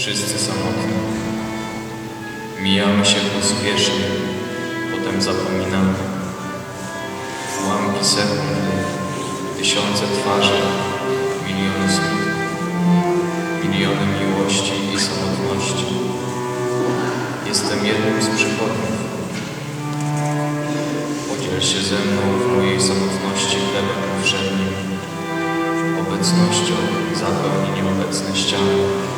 wszyscy samotni. Mijamy się pospiesznie, potem zapominamy. Ułamki sekundy, tysiące twarzy, miliony słów, miliony miłości i samotności. Jestem jednym z przychodniów. Podziel się ze mną w mojej samotności chlebem powszednim obecnością zapełni nieobecne ściany.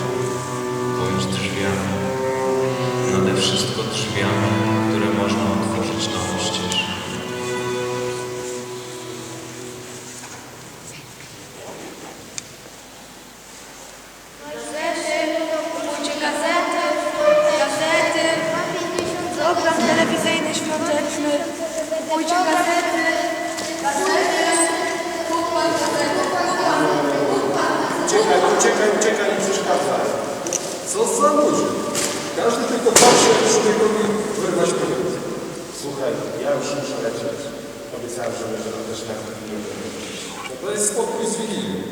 Drzwiami, nade wszystko drzwiami, które można otworzyć człowiekowi wyrwać powietrze. Słuchaj, ja już muszę lecieć. Obiecałem, że nam też tak nie No to jest spokój z Wigilii.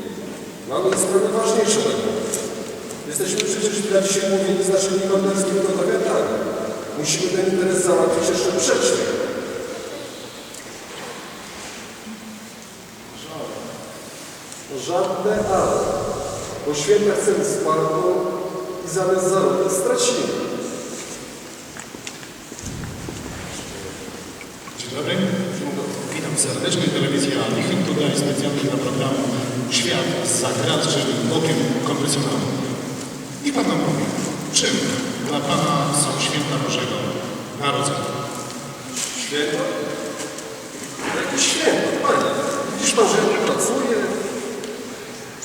Mamy sprawy ważniejsze do tego. Jesteśmy przecież dla dzisiaj mówieni z naszymi konwerskimi gotowiatami. Musimy ten interes załatwić jeszcze przed świętem. Żadne ale. Bo święta chcemy sparką i zamiast zarobić stracimy. Dzień dobry. Witam serdecznie. Telewizja Lichyn tutaj specjalnie dla programu Świat z zagradzczym okiem konwersjonalnym. I Pan nam powie, czym dla Pana są święta Bożego Narodzenia? Święto? Jakie święto, panie? Widzisz pan, że ja nie pracuję?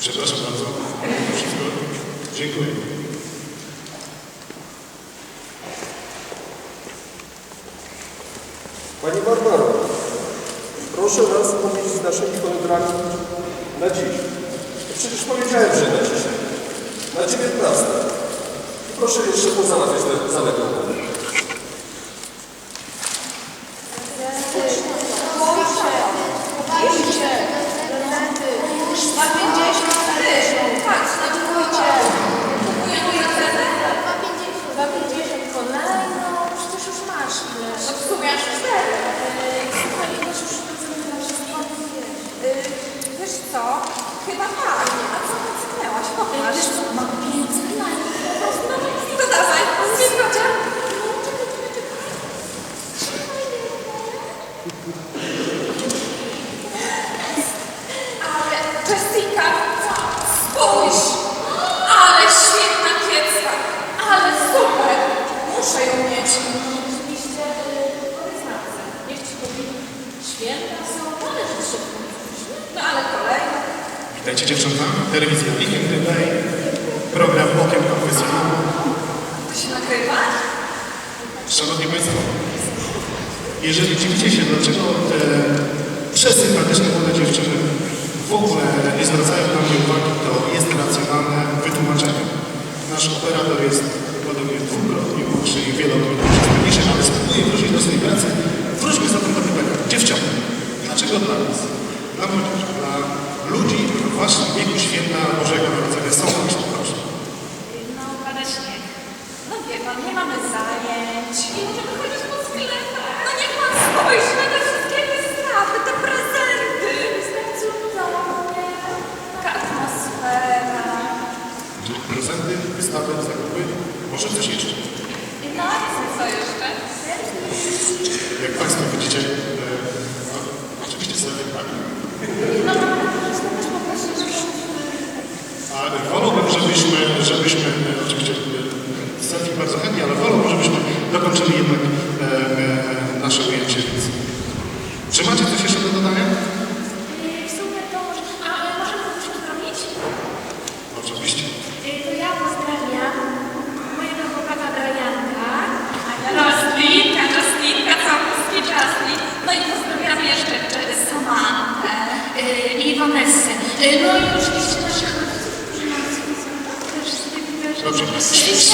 Przepraszam bardzo. Wszystko? Dziękuję. Pani Barbaro, proszę nas pomieścić z naszymi kontrami na dziś. Przecież powiedziałem, że na dzisiaj. Na 19. Proszę jeszcze pozałatwiać te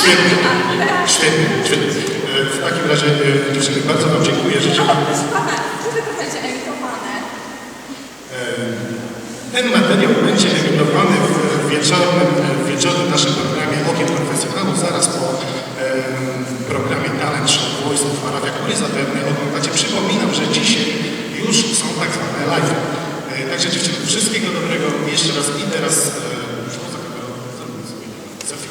Świetnie. Świetnie. Świetnie. E, W takim razie, e, dziewczyny, bardzo Wam dziękuję. Życzę Wam emitowane. Ten materiał będzie emitowany w wieczornym, w wieczornym naszym programie Okiem Profesjonalów zaraz po em, programie Talent Show Voice of Arabia, który zapewne oglądacie. Przypominam, że dzisiaj już są tak zwane live. E, Także dziewczyny, wszystkiego dobrego jeszcze raz i teraz e, już poza kamerą zrobimy sobie selfie.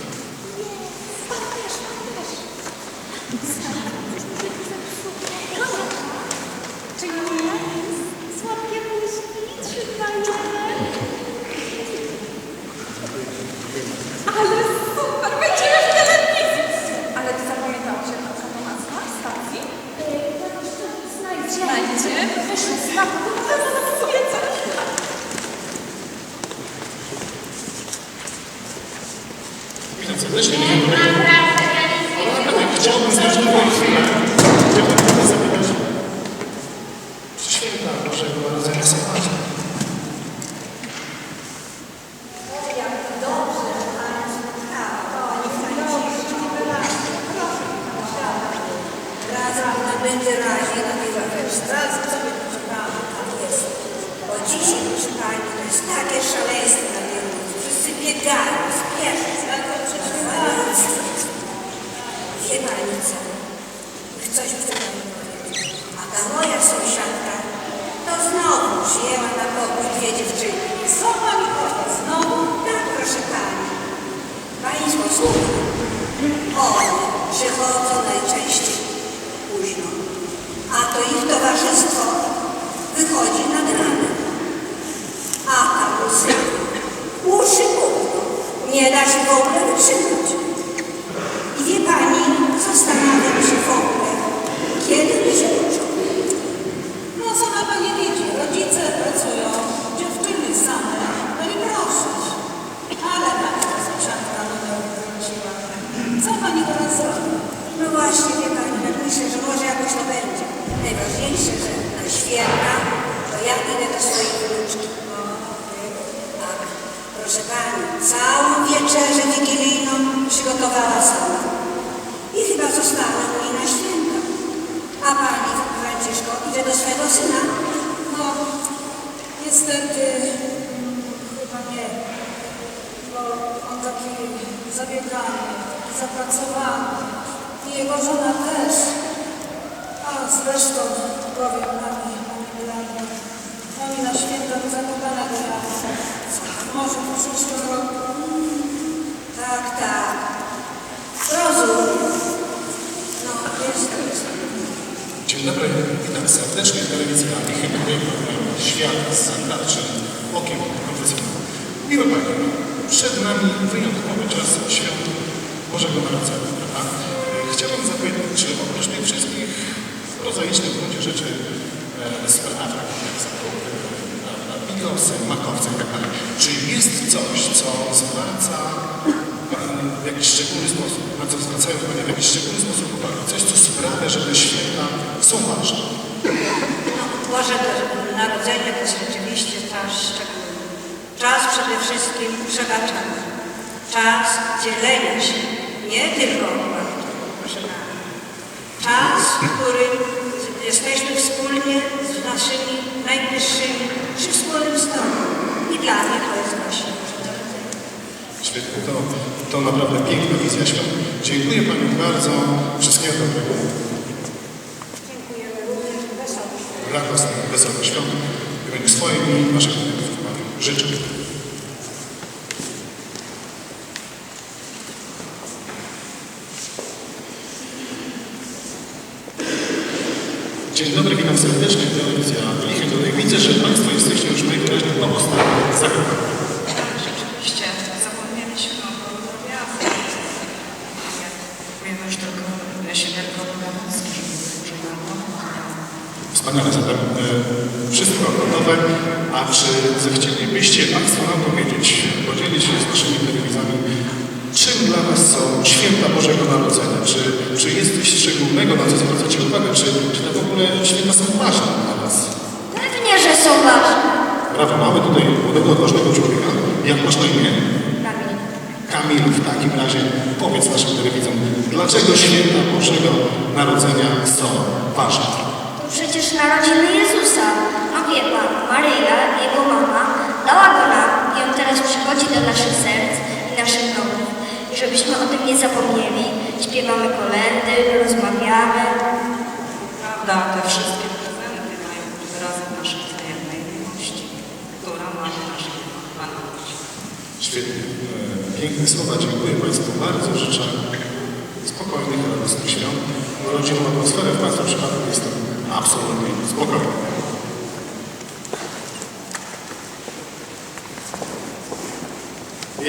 Czyli słodkie buźki, trzymajcie. Ale super, będziemy w telewizji. Ale ty zapamiętałaś, jak to sama nazwa stacji? Znajdzie. Znajdzie. Wyszły z lapu. Witam serdecznie. Naprawdę, ja nic nie Naprawdę chciałbym znać Twoją chwilę. Chciałbym Cię zapytać, czy święta Bożego Narodzenia są ważne? Razem będzie razie na tej zawsze. Razem sobie poczekamy, tam jest. Bo dzisiaj, proszę Pani, to jest takie szaleństwo na tej ulicy. Pani co? Coś chcę Pani powiedzieć. A ta moja sąsiadka to znowu przyjęła na pokój dwie dziewczyny. Co Pani? Znowu? Tak, proszę Pani. Państwo słucha. One przychodzą najczęściej późno, a to ich towarzystwo wychodzi nad ranem. A ta muzyka uszy nie da się w ogóle wytrzymać. I wie Pani, zastanawiam się w ogóle, kiedy by się uczą. No sama pani widzi, rodzice pracują, dziewczyny same, no i proszę. Ale pani ta sąsiadka no wróciła. Co pani teraz zrobi? No właśnie, wie Pani, tak myślę, że może jakoś to będzie. Najważniejsze, że na święta to ja idę do swojej wnuczki. Proszę Pani, całą wieczerzę wigilijną przygotowała sama. I chyba została mi na święta. A Pani, Franciszko, idzie do swego syna. No, niestety, chyba nie. Bo on taki zabiegany, zapracowany. I jego żona też. A zresztą, powiem Pani, Pani oni na święta do Zakopanego jadą. Może przyszłym roku. Tak, tak. Rozumiem. No, jest, jest. Dzień dobry, witam serdecznie Alichy, tutaj program Świat z Sandaczy, Okiem Profesjonalnym. Miłe Panie, przed nami wyjątkowy czas Świąt Bożego Narodzenia, prawda? E, Chciałbym zapytać, czy oprócz tych wszystkich prozaicznych w gruncie rzeczy e, spraw, takich jak zakupy, prawda, bigosy, makowce i tak dalej, czy jest coś, co zwraca w jakiś szczególny sposób, co zwraca zwracają Panie w jakiś szczególny sposób uwagę? Coś, co sprawia, że te święta są ważne. No, Boże Narodzenie to jest rzeczywiście czas szczególny. Czas przede wszystkim przebaczania. Czas dzielenia się, nie tylko. Czas, w którym jesteśmy wspólnie z naszymi najbliższymi przy wspólnym stole. I dla mnie to jest właśnie Boże Narodzenie. Świetnie, to, to naprawdę piękna wizja świąt. Dziękuję Pani bardzo. Wszystkiego dobrego. Dziękujemy również wesołych świąt. Radosnych, wesołych świąt. W imieniu swoim i naszych klientów Pani życzę. Dzień dobry, witam serdecznie. Telewizja Lichy. Tutaj widzę, że Państwo jesteście już najwyraźniej po ostatnim zakupie. Rzeczywiście, zapomnieliśmy o Bogowiadzie. Wiemy już tylko świętego Bogowiacki, że nam Wspaniale, zatem e, wszystko gotowe. A czy zechcielibyście Państwo nam powiedzieć, podzielić się z naszymi telewizami, czym dla Was są święta Bożego Narodzenia? Czy, czy jest coś szczególnego, na co zwracacie uwagę? Czy, czy to w ogóle święta są ważne dla Was? Pewnie, że są ważne. Brawo, mamy tutaj młodego, odważnego człowieka. Jak masz na imię? Kamil. Kamil, w takim razie powiedz naszym telewizom, dlaczego święta Bożego Narodzenia są ważne? To przecież narodziny Jezusa. No wie pan, Maryja, jego mama, dała go nam i on teraz przychodzi do naszych serc i naszych domów. I żebyśmy o tym nie zapomnieli, śpiewamy kolendy, rozmawiamy. Prawda, te wszystkie prezenty mają być wyrazem naszej wzajemnej miłości, która ma nasz Pan ludzi. Świetnie. E, Piękne słowa. Dziękuję Państwu bardzo. Życzę spokojnych, radosnych świąt. Rodzinną atmosferę w Państwa przypadku jest to absolutnie spokojnie.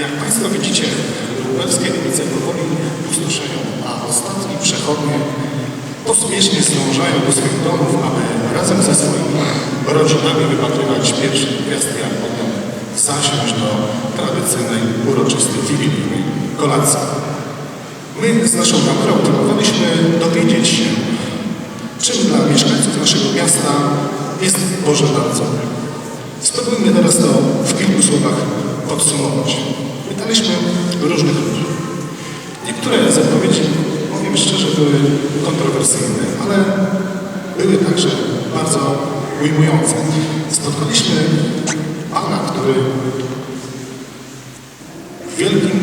Jak Państwo widzicie, lubelskie ulice powoli pustoszenią, a ostatni przechodnie pospiesznie zdążają do swych domów, aby razem ze swoimi rodzinami wypatrywać pierwszych gwiazdki, a potem zasiąść do tradycyjnej, uroczystej, wigilijnej kolacji. My z naszą kamerą próbowaliśmy dowiedzieć się, czym dla mieszkańców naszego miasta jest Boże Narodzenie. Spróbujmy teraz to w kilku słowach podsumować. Pytaliśmy różnych ludzi. Niektóre z odpowiedzi, powiem szczerze, były kontrowersyjne, ale były także bardzo ujmujące. Spotkaliśmy pana, który w wielkim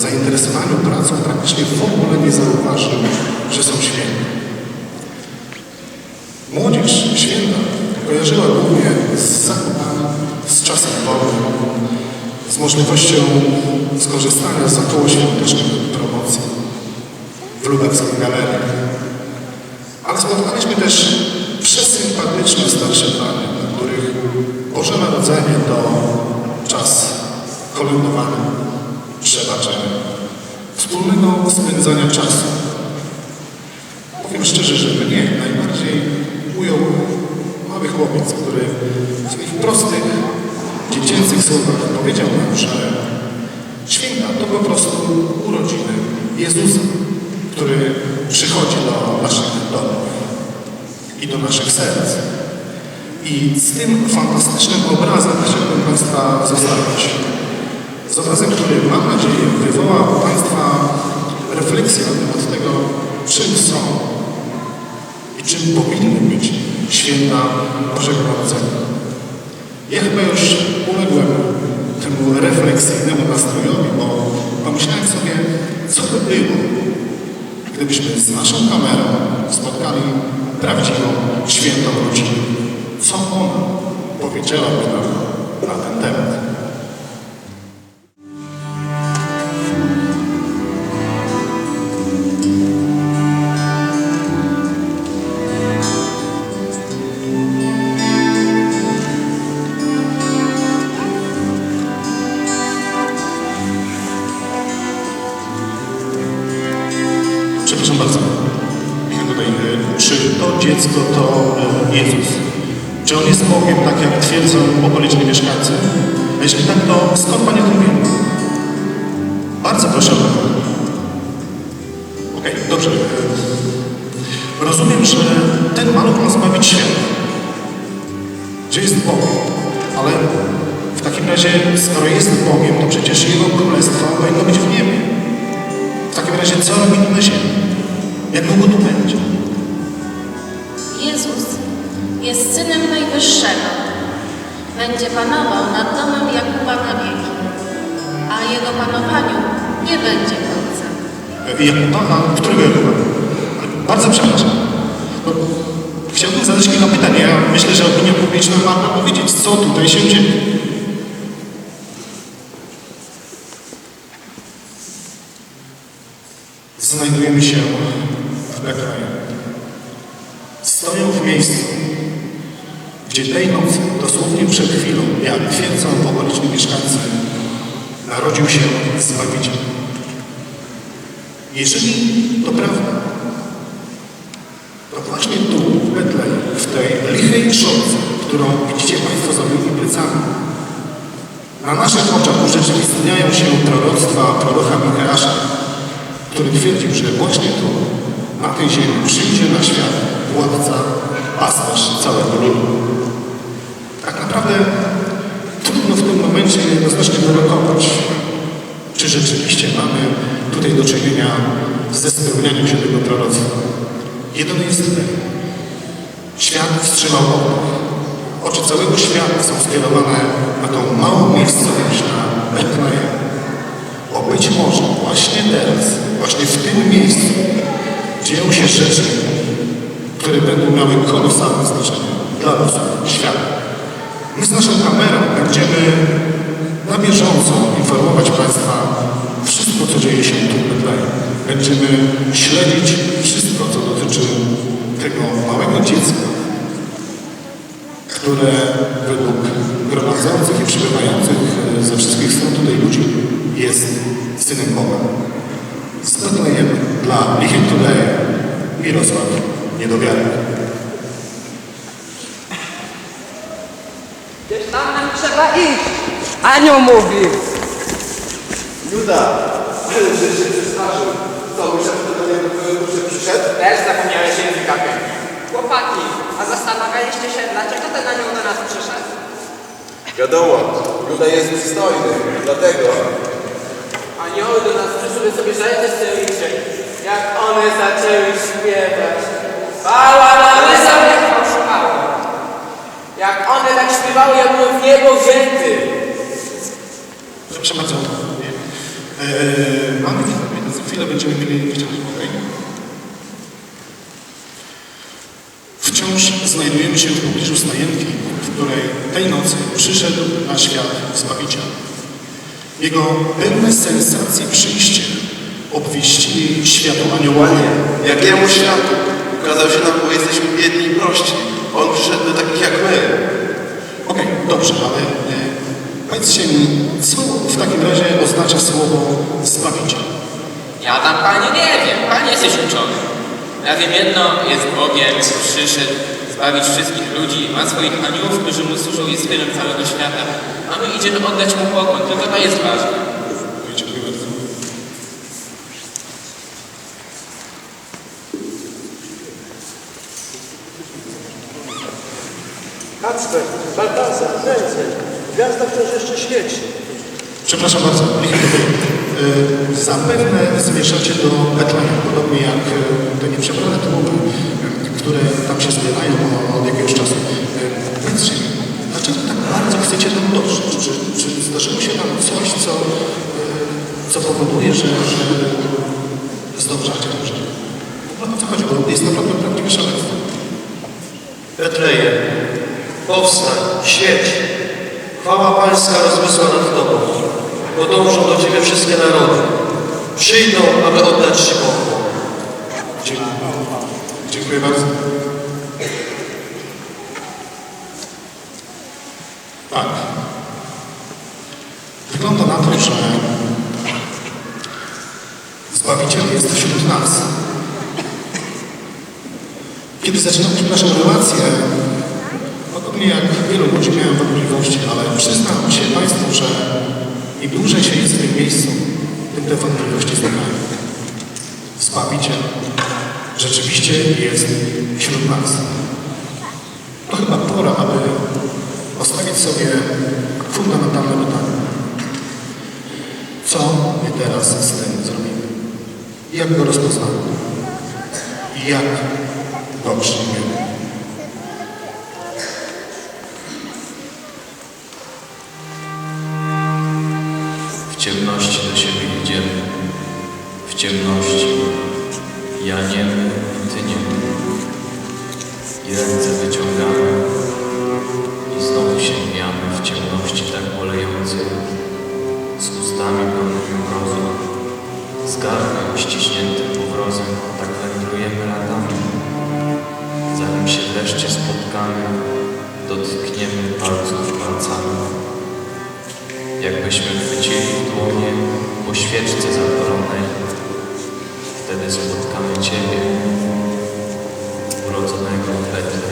zainteresowaniu pracą praktycznie w ogóle nie zauważył, że są święta. Młodzież święta kojarzyła głównie z zakupami, z czasem wolnym, z możliwością skorzystania z okołoświątecznych promocji w lubelskiej galerii. Ale spotkaliśmy też przesympatyczne starsze panie, dla których Boże Narodzenie to czas przebaczenia, wspólnego spędzania czasu. Powiem szczerze, że mnie najbardziej ujął mały chłopiec, który w swoich prostych, dziecięcych słowach powiedział nam, że święta to po prostu urodziny Jezusa, który przychodzi do naszych domów i do naszych serc. I z tym fantastycznym obrazem chciałbym Państwa zostawić. Z obrazem, który mam nadzieję wywoła u Państwa refleksję na temat tego, czym są i czym powinny być święta Bożego Narodzenia. Ja chyba już uległem temu refleksyjnemu nastrojowi, bo pomyślałem sobie, co by było, gdybyśmy z naszą kamerą spotkali prawdziwą świętą rodzinę. Co ona powiedziałaby nam na ten temat? Gdzie jest Bóg? Ale w takim razie, skoro jest Bogiem, to przecież Jego królestwo powinno być w niebie. W takim razie, co robi tu na ziemi? Jak długo tu będzie? Jezus jest Synem Najwyższego. Będzie panował nad domem Jakuba na wieki, a jego panowaniu nie będzie końca. E, Jakuba? A którego Jakuba? Bardzo przepraszam. No, chciałbym zadać kilka pytań. Ja myślę, że opinia publiczna ma prawo wiedzieć, co tutaj się dzieje. Znajdujemy się w Betlejem. Stoję w miejscu, gdzie tej nocy, dosłownie przed chwilą, jak twierdzą okoliczni mieszkańcy, narodził się Zbawiciel. Jeżeli to prawda, to właśnie tu, Betlejem, w tej lichej trzodce, którą widzicie Państwo za moimi plecami, na naszych oczach urzeczywistniają się proroctwa proroka Micheasza, który twierdził, że właśnie tu, na tej ziemi, przyjdzie na świat władca, pasterz całego ludu. Tak naprawdę trudno w tym momencie jednoznacznie wyrokować, czy rzeczywiście mamy tutaj do czynienia ze spełnianiem się tego proroctwa. Jedyne jest tyle. Świat wstrzymał oddech. Oczy całego świata są skierowane na tą małą miejscowość na Betlejem. Bo być może właśnie teraz, właśnie w tym miejscu dzieją się rzeczy, które będą miały kolosalne znaczenie dla losu świata. My z naszą kamerą będziemy na bieżąco informować Państwa wszystko, co dzieje się tu w Betlejem. Będziemy śledzić wszystko, co dotyczy tego małego dziecka, które według gromadzących i przybywających e, ze wszystkich stron tutaj ludzi jest synem Boga. Z Betlejem dla Lichem Today Mirosław Niedowiarek. Gdzieś tam nam trzeba iść. Anioł mówi. Juda, ale że się przestraszył. Co, myślał, że do niego przyszedł? Też zapomniałeś języka pięknie. Chłopaki, zastanawialiście się, dlaczego ten anioł do nas przyszedł? Wiadomo, Juda jest przystojny, dlatego. Anioły do nas przyszły sobie rzeczy syliczyć. Jak one zaczęły śpiewać. Chwała na wysokie fałszowały. Jak one tak śpiewały, ja byłem w niebo wzięty. Proszę bardzo. Eee, mamy chwilę, za chwilę będziemy mieli wciąż okej? Wciąż znajdujemy się w pobliżu Stajenki, w której tej nocy przyszedł na świat Zbawiciel. Jego pełne sensacji przyjście obwieścili światu aniołowie. Jakiemu światu? Ukazał się nam, bo jesteśmy biedni i prości. On przyszedł do takich jak my. Okej, dobrze, ale e, powiedzcie mi, co w takim razie oznacza słowo Zbawiciel? Ja tam, panie, nie wiem. Panie jesteś uczony. Ja wiem jedno, jest Bogiem, przyszedł zbawić wszystkich ludzi, ma swoich aniołów, którzy mu służą, jest synem całego świata, a my idziemy oddać mu pokłon, tylko to jest ważne. Dziękuję bardzo. Kacper, Baltazar, Nędzel. Gwiazda wciąż jeszcze świeci. Przepraszam bardzo, niech to będzie. Zapewne zmierzacie do Betlejem, podobnie jak e, te nieprzebrane tłumy, e, które tam się zbierają od jakiegoś czasu. Powiedzcie mi, dlaczego tak bardzo chcecie tam dotrzeć? Czy, czy zdarzyło się tam coś, co, co powoduje, że, że zdążacie do rzeczy? No co chodzi, bo jest naprawdę prawdziwe szaleństwo. Betlejem, powstań, świeć. Chwała Pańska rozmysła nad Tobą. Podążą do Ciebie wszystkie narody. Przyjdą, aby oddać Ci pokłon. Dziękuję, Dziękuję bardzo. Tak. Wygląda na to, że Zbawiciel jest wśród nas. Kiedy zaczynaliśmy naszą relację, podobnie jak wielu ludzi miałem wątpliwości, ale przyznam się Państwu, że im dłużej się jest w tym miejscu, tym te wątpliwości znikają. Zbawiciel rzeczywiście jest wśród nas. To chyba pora, aby postawić sobie fundamentalne pytanie. Co my teraz z tym zrobimy? Jak go rozpoznamy? I jak go przyjmiemy? Ciemności do siebie idziemy. W ciemności. Ja nie my, ty nie my. I ręce wyciągamy. I znowu sięgamy w ciemności tak bolejącej. Z ustami pełnymi mrozu. Z gardłem ściśniętym powrozem. Tak wędrujemy latami. Zanim się wreszcie spotkamy, dotkniemy palców palcami. Jakbyśmy chwycili dłonie po świeczce zapalonej, wtedy spotkamy Ciebie, urodzonego w.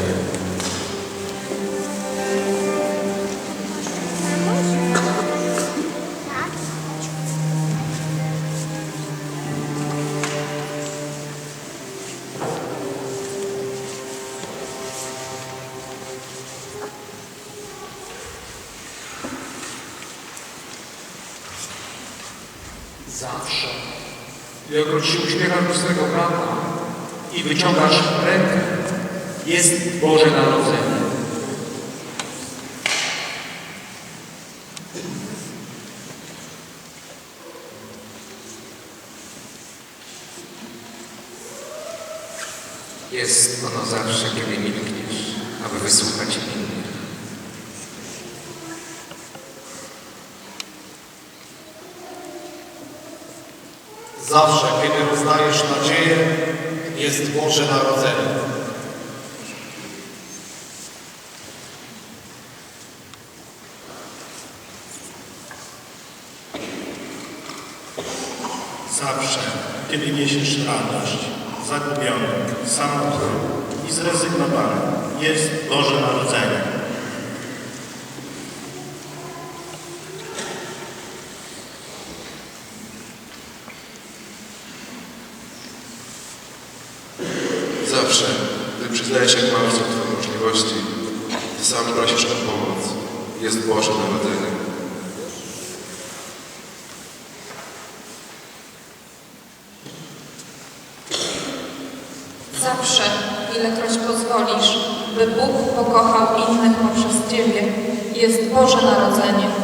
Zawsze, ilekroć się uśmiechasz do swego brata i wyciągasz rękę, jest Boże Narodzenie. Jest ono zawsze, kiedy milkniesz, aby wysłuchać innych. Zawsze, kiedy rozdajesz nadzieję, jest Boże Narodzenie. Zawsze, kiedy niesiesz radość, zagubiony, samotny i zrezygnowany, jest Boże Narodzenie. Zawsze, gdy przyznajesz jak mały są Twoje możliwości, ty sam prosisz o pomoc. Jest Boże Narodzenie. Zawsze, ilekroć pozwolisz, by Bóg pokochał innych poprzez Ciebie, jest Boże Narodzenie.